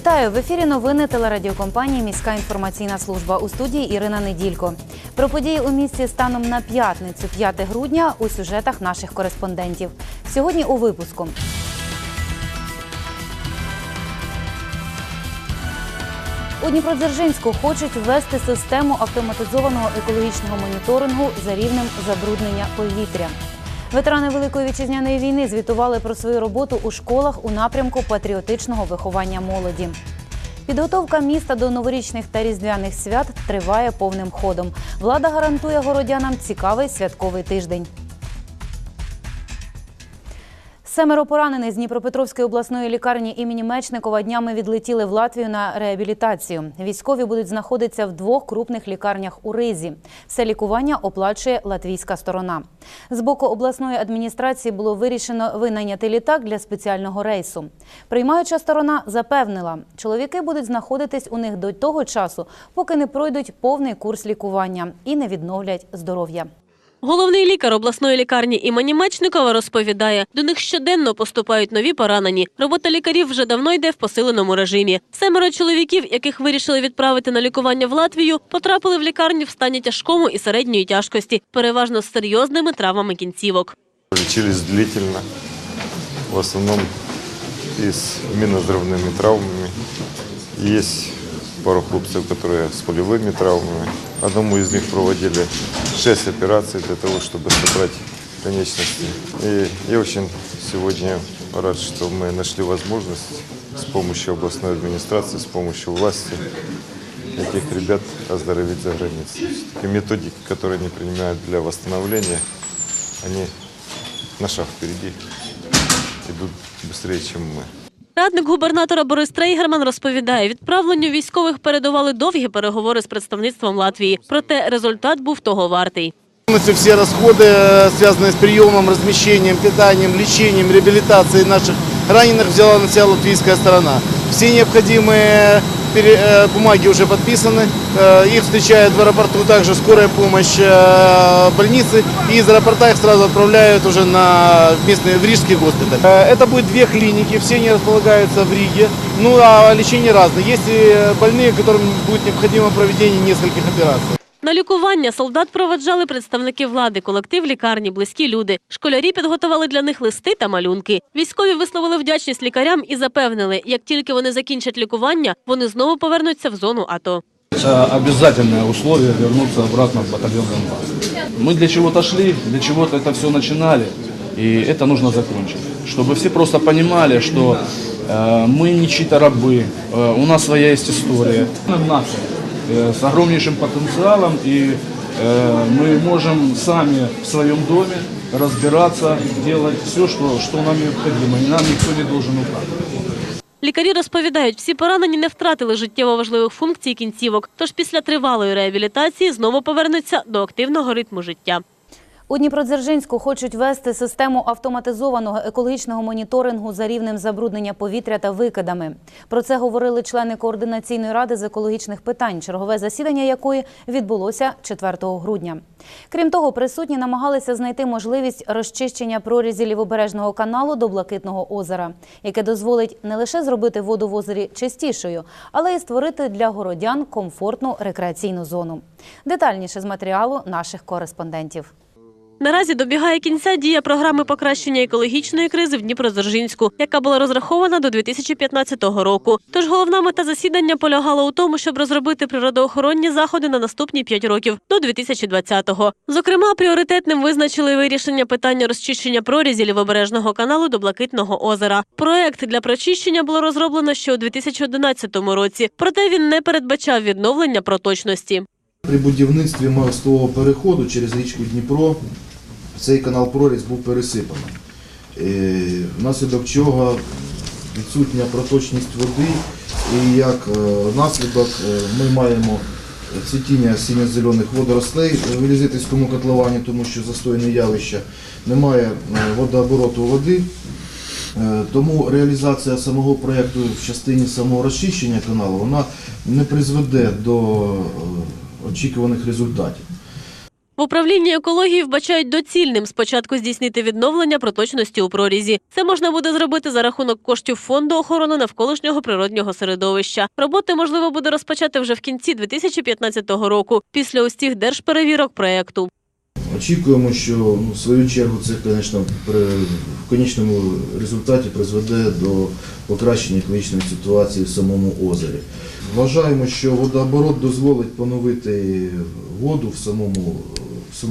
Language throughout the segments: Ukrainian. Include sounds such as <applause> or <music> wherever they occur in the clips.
Вітаю в ефірі. Новини телерадіокомпанії Міська інформаційна служба у студії Ірина Неділько. Про події у місті станом на п'ятницю, 5 грудня, у сюжетах наших кореспондентів. Сьогодні у випуску. У Дніпродзержинську хочуть ввести систему автоматизованого екологічного моніторингу за рівнем забруднення повітря. Ветерани Великої вітчизняної війни звітували про свою роботу у школах у напрямку патріотичного виховання молоді. Підготовка міста до новорічних та різдвяних свят триває повним ходом. Влада гарантує городянам цікавий святковий тиждень. Семеро поранених з Дніпропетровської обласної лікарні імені Мечникова днями відлетіли в Латвію на реабілітацію. Військові будуть знаходитися в двох крупних лікарнях у Ризі. Все лікування оплачує латвійська сторона. З боку обласної адміністрації було вирішено винайняти літак для спеціального рейсу. Приймаюча сторона запевнила, чоловіки будуть знаходитись у них до того часу, поки не пройдуть повний курс лікування і не відновлять здоров'я. Головний лікар обласної лікарні імені Мечникова розповідає, до них щоденно поступають нові поранені. Робота лікарів вже давно йде в посиленому режимі. Семеро чоловіків, яких вирішили відправити на лікування в Латвію, потрапили в лікарню в стані тяжкому і середньої тяжкості, переважно з серйозними травмами кінцівок. Лечились длительно, в основном и с миноздрывными травмами. Есть пару хлопцев, которые с полевыми травмами. Одному из них проводили 6 операций для того, чтобы собрать конечности. И я очень сегодня рад, что мы нашли возможность с помощью областной администрации, с помощью власти этих ребят оздоровить за границей. И методики, которые они принимают для восстановления, они на шаг впереди идут быстрее, чем мы. Радник губернатора Борис Трейгерман розповідає, відправленню військових передували довгі переговори з представництвом Латвії. Проте результат був того вартий. Полностью все расходы, э, связанные с приемом, размещением, питанием, лечением, реабилитацией наших раненых, взяла на себя латвийская сторона. Все необходимые пере- э, бумаги уже подписаны. Э, Их встречает в аэропорту также скорая помощь э, больницы. И из аэропорта их сразу отправляют уже на местный в Рижский госпиталь. Э, Это будет две клиники, все они располагаются в Риге. Ну а лечение разное. Есть и больные, которым будет необходимо проведение нескольких операций. На лікування солдат проведжали представники влади, колектив лікарні, близькі люди. Школярі підготували для них листи та малюнки. Військові висловили вдячність лікарям і запевнили, як тільки вони закінчать лікування, вони знову повернуться в зону АТО. Это обязательное условие вернуться обратно в батальон Донбасс. Мы для чего-то шли, для чего-то это все начинали, и это нужно закончить. Чтобы все просто понимали, что э, мы не чьи-то рабы, э, у нас своя есть история. Мы нация э, с огромнейшим потенциалом, и э, мы можем сами в своем доме разбираться, делать все, что, что нам необходимо, и нам никто не должен указывать. Лікарі розповідають, всі поранені не втратили життєво важливих функцій кінцівок, тож після тривалої реабілітації знову повернуться до активного ритму життя. У Дніпродзержинську хочуть ввести систему автоматизованого екологічного моніторингу за рівнем забруднення повітря та викидами. Про це говорили члени координаційної ради з екологічних питань, чергове засідання якої відбулося 4 грудня. Крім того, присутні намагалися знайти можливість розчищення прорізі лівобережного каналу до Блакитного озера, яке дозволить не лише зробити воду в озері чистішою, але й створити для городян комфортну рекреаційну зону. Детальніше з матеріалу наших кореспондентів. Наразі добігає кінця дія програми покращення екологічної кризи в Дніпродзержинську, яка була розрахована до 2015 року. Тож головна мета засідання полягала у тому, щоб розробити природоохоронні заходи на наступні 5 років до 2020-го. Зокрема, пріоритетним визначили вирішення питання розчищення прорізі лівобережного каналу до Блакитного озера. Проект для прочищення було розроблено ще у 2011 році, проте він не передбачав відновлення проточності. При будівництві морського переходу через річку Дніпро цей канал проріз був пересипаний. Е, Внаслідок чого відсутня проточність води і як е, наслідок е, ми маємо цвітіння синьо-зелених водорослей в Елізитівському котловані, тому що застойне явище, немає водообороту води Тому реалізація самого проєкту в частині самого розчищення каналу вона не призведе до очікуваних результатів. В управлінні екології вбачають доцільним спочатку здійснити відновлення проточності у прорізі. Це можна буде зробити за рахунок коштів фонду охорони навколишнього природнього середовища. Роботи можливо буде розпочати вже в кінці 2015 року, після усіх держперевірок проекту. Очікуємо, що ну, в свою чергу це, звісно, в конечному результаті призведе до покращення екологічної ситуації в самому озері. Вважаємо, що водооборот дозволить поновити воду в самому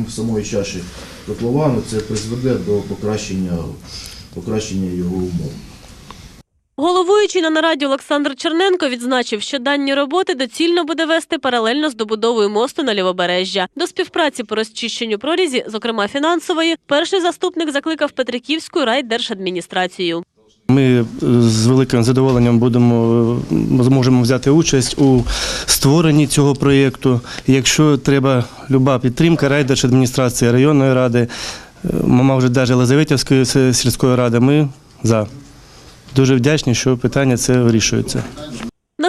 в самої чаші котловану. Це призведе до покращення, покращення його умов. Головуючий на нараді Олександр Черненко відзначив, що дані роботи доцільно буде вести паралельно з добудовою мосту на лівобережжя. До співпраці по розчищенню прорізі, зокрема фінансової, перший заступник закликав Петриківську райдержадміністрацію. Ми е, з великим задоволенням будемо е, зможемо взяти участь у створенні цього проєкту. Якщо треба люба підтримка райдержадміністрації районної ради, мама вже навіть Лазаветівської сільської ради, ми за. Дуже вдячні, що питання це вирішується.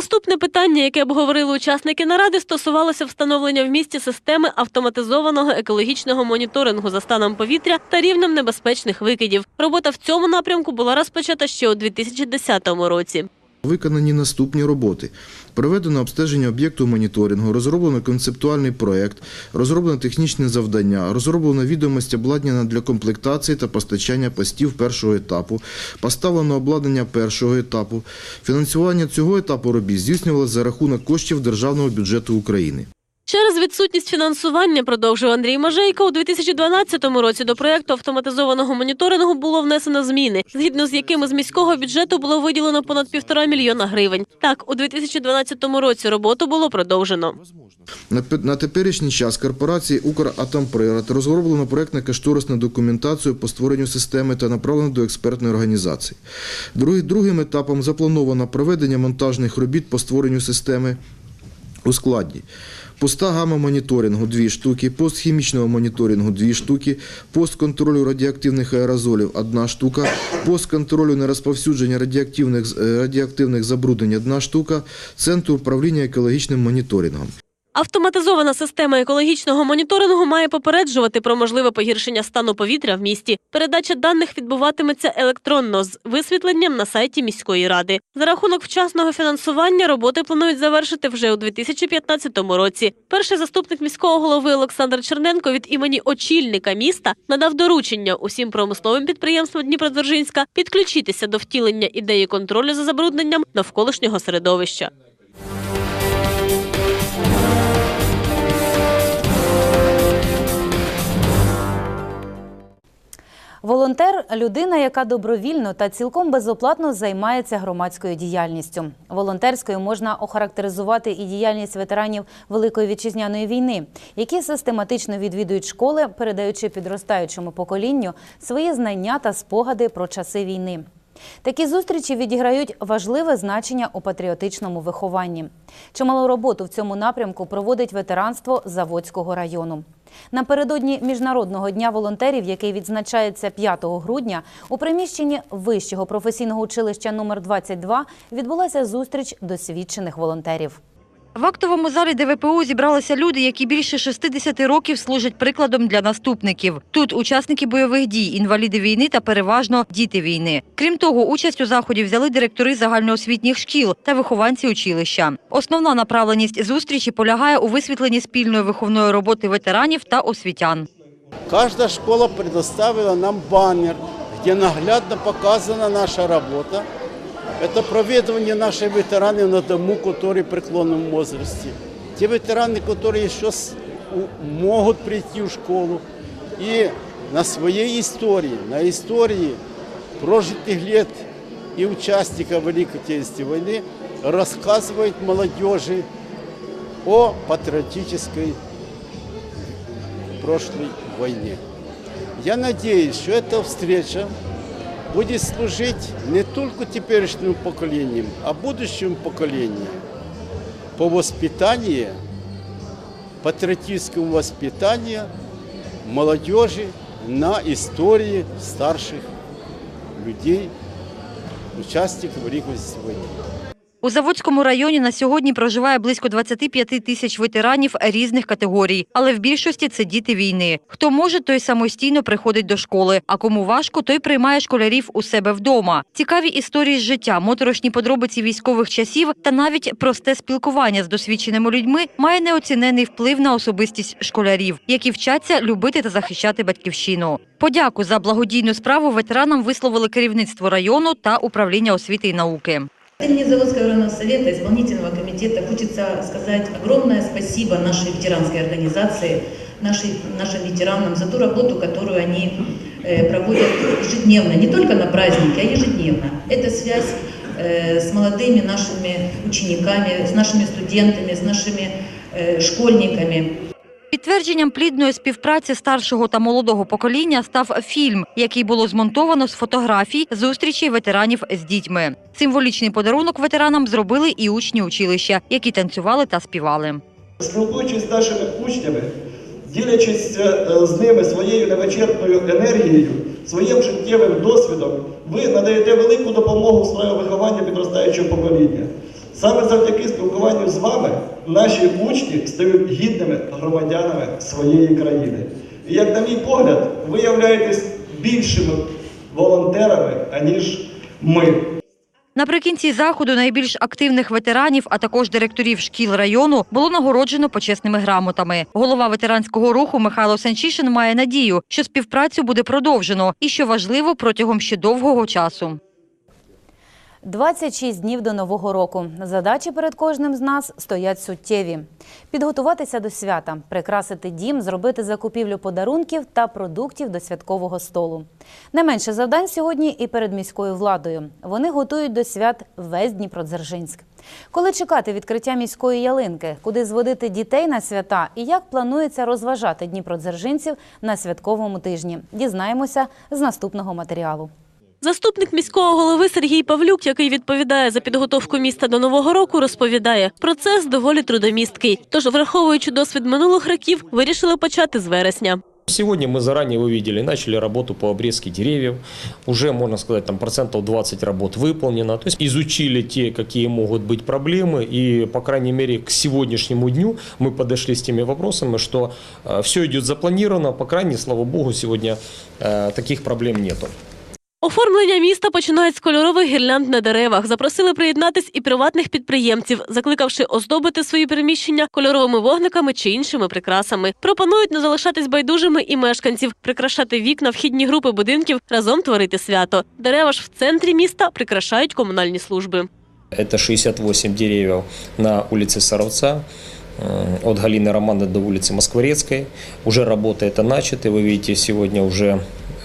Наступне питання, яке обговорили учасники наради, стосувалося встановлення в місті системи автоматизованого екологічного моніторингу за станом повітря та рівнем небезпечних викидів. Робота в цьому напрямку була розпочата ще у 2010 році. Виконані наступні роботи. Проведено обстеження об'єкту моніторингу, розроблено концептуальний проєкт, розроблено технічне завдання, розроблено відомості обладнання для комплектації та постачання постів першого етапу, поставлено обладнання першого етапу. Фінансування цього етапу робіт здійснювалося за рахунок коштів Державного бюджету України. Через відсутність фінансування, продовжив Андрій Мажейко, у 2012 році до проєкту автоматизованого моніторингу було внесено зміни, згідно з якими з міського бюджету було виділено понад півтора мільйона гривень. Так, у 2012 році роботу було продовжено. На, пе- теперішній час корпорації «Укратомприрод» розроблено проєктно-кошторисну документацію по створенню системи та направлено до експертної організації. Другим етапом заплановано проведення монтажних робіт по створенню системи у складі. Поста гама моніторингу 2 штуки, пост хімічного моніторингу 2 штуки, пост контролю радіоактивних аерозолів 1 штука, пост контролю нерозповсюдження радіоактивних, е, радіоактивних забруднень 1 штука, центр управління екологічним моніторингом. Автоматизована система екологічного моніторингу має попереджувати про можливе погіршення стану повітря в місті. Передача даних відбуватиметься електронно з висвітленням на сайті міської ради. За рахунок вчасного фінансування роботи планують завершити вже у 2015 році. Перший заступник міського голови Олександр Черненко від імені очільника міста надав доручення усім промисловим підприємствам Дніпродзержинська підключитися до втілення ідеї контролю за забрудненням навколишнього середовища. Людина, яка добровільно та цілком безоплатно займається громадською діяльністю. Волонтерською можна охарактеризувати і діяльність ветеранів Великої вітчизняної війни, які систематично відвідують школи, передаючи підростаючому поколінню свої знання та спогади про часи війни. Такі зустрічі відіграють важливе значення у патріотичному вихованні. Чималу роботу в цьому напрямку проводить ветеранство Заводського району. Напередодні Міжнародного дня волонтерів, який відзначається 5 грудня, у приміщенні Вищого професійного училища номер 22 відбулася зустріч досвідчених волонтерів. В актовому залі ДВПУ зібралися люди, які більше 60 років служать прикладом для наступників. Тут учасники бойових дій, інваліди війни та переважно діти війни. Крім того, участь у заході взяли директори загальноосвітніх шкіл та вихованці училища. Основна направленість зустрічі полягає у висвітленні спільної виховної роботи ветеранів та освітян. Каждая школа предоставила нам баннер, где наглядно показана наша работа. Это проведывание наших ветеранов на дому, которые в преклонном возрасте. Те ветераны, которые еще с- у- могут прийти в школу и на своей истории, на истории прожитых лет и участников Великой Отечественной войны рассказывают молодежи о патриотической прошлой войне. Я надеюсь, что эта встреча будет служить не только теперешним поколінням, а будущим поколінням по воспитанию, патриотическому воспитанию молодежи на истории старших людей участников Великой войны. У Заводському районі на сьогодні проживає близько 25 тисяч ветеранів різних категорій, але в більшості це діти війни. Хто може, той самостійно приходить до школи, а кому важко, той приймає школярів у себе вдома. Цікаві історії з життя, моторошні подробиці військових часів та навіть просте спілкування з досвідченими людьми має неоцінений вплив на особистість школярів, які вчаться любити та захищати батьківщину. Подяку за благодійну справу ветеранам висловили керівництво району та управління освіти і науки. Имени Заводского районного совета, исполнительного комитета хочется сказать огромное спасибо нашей ветеранской организации, нашей, нашим ветеранам за ту работу, которую они э, проводят ежедневно, не только на праздники, а ежедневно. Это связь э, с молодыми нашими учениками, с нашими студентами, с нашими э, школьниками. Підтвердженням плідної співпраці старшого та молодого покоління став фільм, який було змонтовано з фотографій зустрічей ветеранів з дітьми. Символічний подарунок ветеранам зробили і учні училища, які танцювали та співали. Спілкуючись з нашими учнями, ділячись е, з ними своєю невичерпною енергією, своїм життєвим досвідом, ви надаєте велику допомогу своєму вихованні підростаючого покоління. Саме завдяки спілкуванню з вами наші учні стають гідними громадянами своєї країни. І як на мій погляд, ви являєтесь більшими волонтерами, аніж ми. Наприкінці заходу найбільш активних ветеранів, а також директорів шкіл району, було нагороджено почесними грамотами. Голова ветеранського руху Михайло Санчишин має надію, що співпрацю буде продовжено і, що важливо, протягом ще довгого часу. 26 днів до нового року. Задачі перед кожним з нас стоять суттєві: підготуватися до свята, прикрасити дім, зробити закупівлю подарунків та продуктів до святкового столу. Не менше завдань сьогодні і перед міською владою. Вони готують до свят весь Дніпродзержинськ. Коли чекати відкриття міської ялинки, куди зводити дітей на свята і як планується розважати дніпродзержинців на святковому тижні, дізнаємося з наступного матеріалу. Заступник міського голови Сергій Павлюк, який відповідає за підготовку міста до нового року, розповідає, процес доволі трудомісткий. Тож, враховуючи досвід минулих років, вирішили почати з вересня. Сегодня мы заранее вы видели, начали работу по обрезке деревьев. Уже, можно сказать, там процентов 20 работ выполнено. То есть изучили те, какие могут быть проблемы. И, по крайней мере, к сегодняшнему дню мы подошли с теми вопросами, что все идет запланировано. По крайней, слава богу, сегодня э, таких проблем нету. Оформлення міста починають з кольорових гірлянд на деревах. Запросили приєднатись і приватних підприємців, закликавши оздобити свої приміщення кольоровими вогниками чи іншими прикрасами. Пропонують не залишатись байдужими і мешканців, прикрашати вікна, вхідні групи будинків, разом творити свято. Дерева ж в центрі міста прикрашають комунальні служби. Это 68 деревьев на улице Саровца. э, От Галины Романы до улицы Москворецкой. Уже работа это начата. Вы видите, сегодня уже э,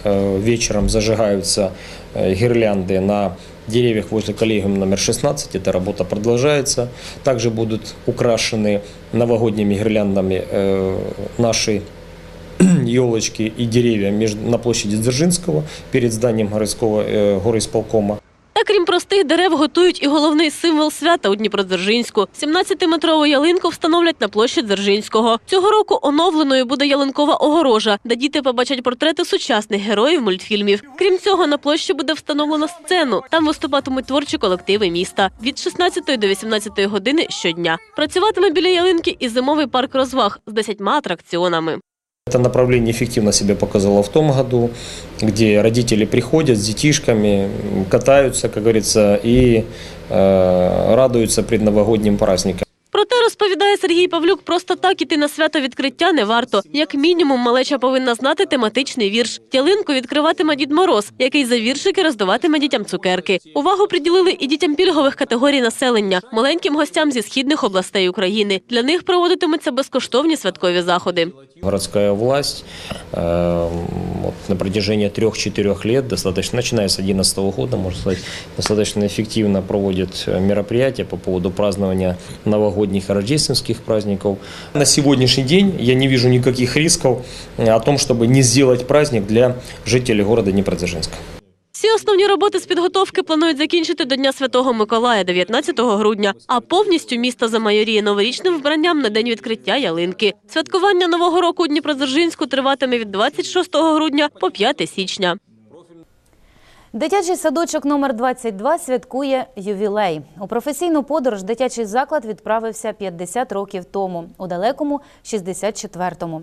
вечером зажигаются э, гирлянды на деревьях возле коллегиума номер 16. Эта работа продолжается. Также будут украшены новогодними гирляндами э, наши <clears throat> елочки и деревья между- на площади Дзержинского перед зданием городского э, горисполкома. Та крім простих дерев, готують і головний символ свята у Дніпродзержинську. 17-метрову ялинку встановлять на площі Дзержинського. Цього року оновленою буде ялинкова огорожа, де діти побачать портрети сучасних героїв мультфільмів. Крім цього, на площі буде встановлено сцену. Там виступатимуть творчі колективи міста від 16 до 18 години щодня. Працюватиме біля ялинки і зимовий парк розваг з 10 атракціонами. Это направление эффективно себя показало в том году, где родители приходят с детишками, катаются, как говорится, и э, радуются предновогодним праздникам. Проте розповідає Сергій Павлюк, просто так іти на свято відкриття не варто. Як мінімум, малеча повинна знати тематичний вірш. Ялинку відкриватиме Дід Мороз, який за віршики роздаватиме дітям цукерки. Увагу приділили і дітям пільгових категорій населення, маленьким гостям зі східних областей України. Для них проводитимуться безкоштовні святкові заходи. Городская власть э, вот, на протяжении трех-четырех лет, достаточно, начиная с 2011 года, можно сказать, достаточно эффективно проводит э, мероприятия по поводу празднования новогодних и рождественских праздников. На сегодняшний день я не вижу никаких рисков э, о том, чтобы не сделать праздник для жителей города Днепродзержинска. Всі основні роботи з підготовки планують закінчити до Дня Святого Миколая 19 грудня, а повністю місто замайоріє новорічним вбранням на день відкриття ялинки. Святкування Нового року у Дніпродзержинську триватиме від 26 грудня по 5 січня. Дитячий садочок номер 22 святкує ювілей. У професійну подорож дитячий заклад відправився 50 років тому, у далекому 64-му.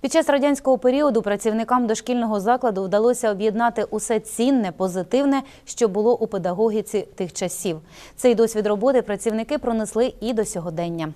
Під час радянського періоду працівникам дошкільного закладу вдалося об'єднати усе цінне, позитивне, що було у педагогіці тих часів. Цей досвід роботи працівники пронесли і до сьогодення.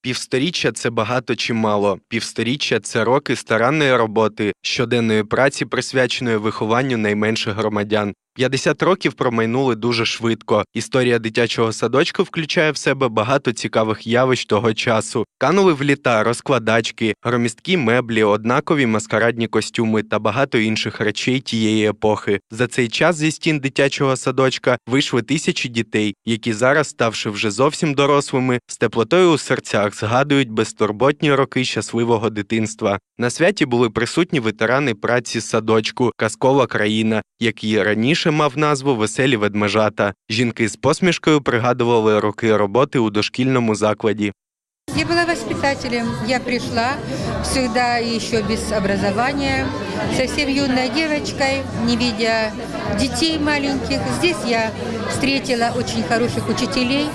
Півсторіччя це багато чи мало. Півсторіччя це роки старанної роботи, щоденної праці, присвяченої вихованню найменших громадян. 50 років промайнули дуже швидко. Історія дитячого садочку включає в себе багато цікавих явищ того часу. Канули в літа, розкладачки, громісткі меблі, однакові маскарадні костюми та багато інших речей тієї епохи. За цей час зі стін дитячого садочка вийшли тисячі дітей, які зараз, ставши вже зовсім дорослими, з теплотою у серцях згадують безтурботні роки щасливого дитинства. На святі були присутні ветерани праці садочку Казкова країна, який раніше мав назву Веселі ведмежата. Жінки з посмішкою пригадували роки роботи у дошкільному закладі. Я была воспитателем. Я пришла всегда еще без образования, совсем юной девочкой, не видя детей маленьких. Здесь я встретила очень хороших учителей,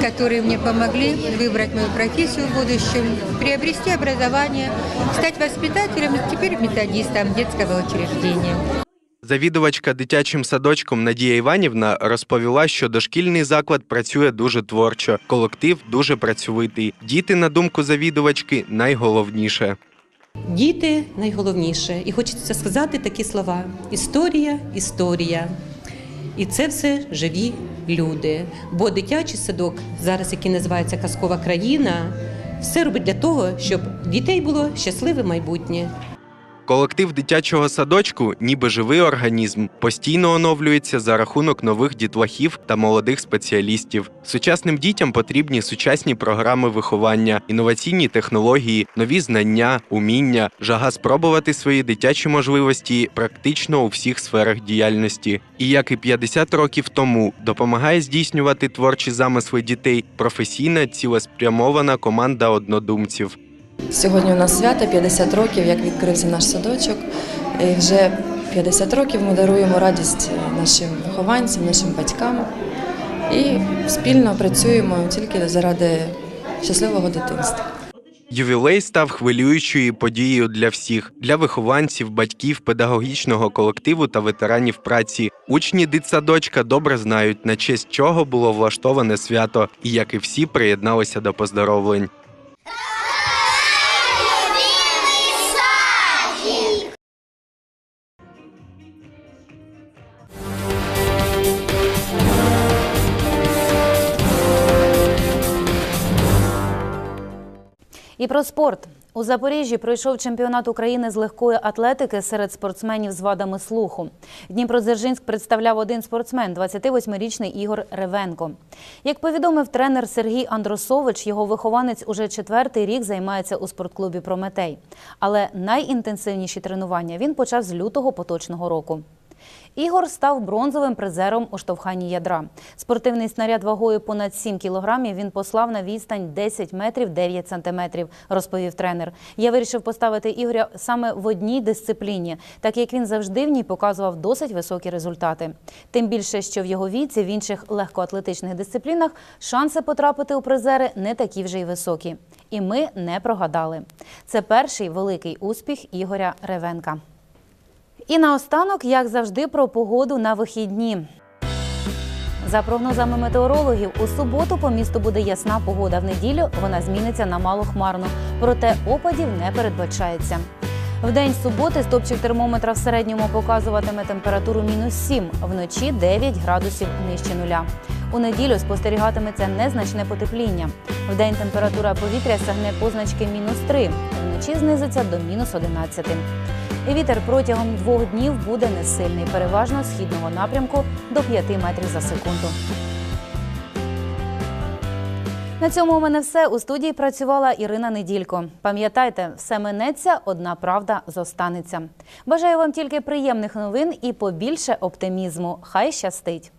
которые мне помогли выбрать мою профессию в будущем, приобрести образование, стать воспитателем, теперь методистом детского учреждения. Завідувачка дитячим садочком Надія Іванівна розповіла, що дошкільний заклад працює дуже творчо, колектив дуже працьовитий. Діти, на думку завідувачки, найголовніше. Діти найголовніше, і хочеться сказати такі слова: історія, історія. І це все живі люди. Бо дитячий садок, зараз який називається Казкова країна, все робить для того, щоб дітей було щасливе майбутнє. Колектив дитячого садочку, ніби живий організм, постійно оновлюється за рахунок нових дітлахів та молодих спеціалістів. Сучасним дітям потрібні сучасні програми виховання, інноваційні технології, нові знання, уміння, жага спробувати свої дитячі можливості практично у всіх сферах діяльності. І як і 50 років тому допомагає здійснювати творчі замисли дітей професійна цілеспрямована команда однодумців. Сьогодні у нас свято 50 років, як відкрився наш садочок. І вже 50 років ми даруємо радість нашим вихованцям, нашим батькам і спільно працюємо тільки заради щасливого дитинства. Ювілей став хвилюючою подією для всіх для вихованців, батьків, педагогічного колективу та ветеранів праці. Учні дитсадочка добре знають, на честь чого було влаштоване свято, і як і всі приєдналися до поздоровлень. І про спорт. У Запоріжжі пройшов чемпіонат України з легкої атлетики серед спортсменів з вадами слуху. Дніпродзержинськ представляв один спортсмен – 28-річний Ігор Ревенко. Як повідомив тренер Сергій Андросович, його вихованець уже четвертий рік займається у спортклубі Прометей. Але найінтенсивніші тренування він почав з лютого поточного року. Ігор став бронзовим призером у штовханні ядра. Спортивний снаряд вагою понад 7 кілограмів він послав на відстань 10 метрів 9 сантиметрів, розповів тренер. Я вирішив поставити Ігоря саме в одній дисципліні, так як він завжди в ній показував досить високі результати. Тим більше, що в його віці в інших легкоатлетичних дисциплінах шанси потрапити у призери не такі вже й високі. І ми не прогадали. Це перший великий успіх Ігоря Ревенка. І наостанок, як завжди, про погоду на вихідні. За прогнозами метеорологів, у суботу по місту буде ясна погода. В неділю вона зміниться на малохмарну, проте опадів не передбачається. В день суботи стопчик термометра в середньому показуватиме температуру мінус 7, вночі 9 градусів нижче нуля. У неділю спостерігатиметься незначне потепління. В день температура повітря сягне позначки мінус 3, вночі знизиться до мінус 11. Вітер протягом двох днів буде несильний, переважно східного напрямку до 5 метрів за секунду. На цьому у мене все. У студії працювала Ірина Неділько. Пам'ятайте, все минеться, одна правда зостанеться. Бажаю вам тільки приємних новин і побільше оптимізму. Хай щастить!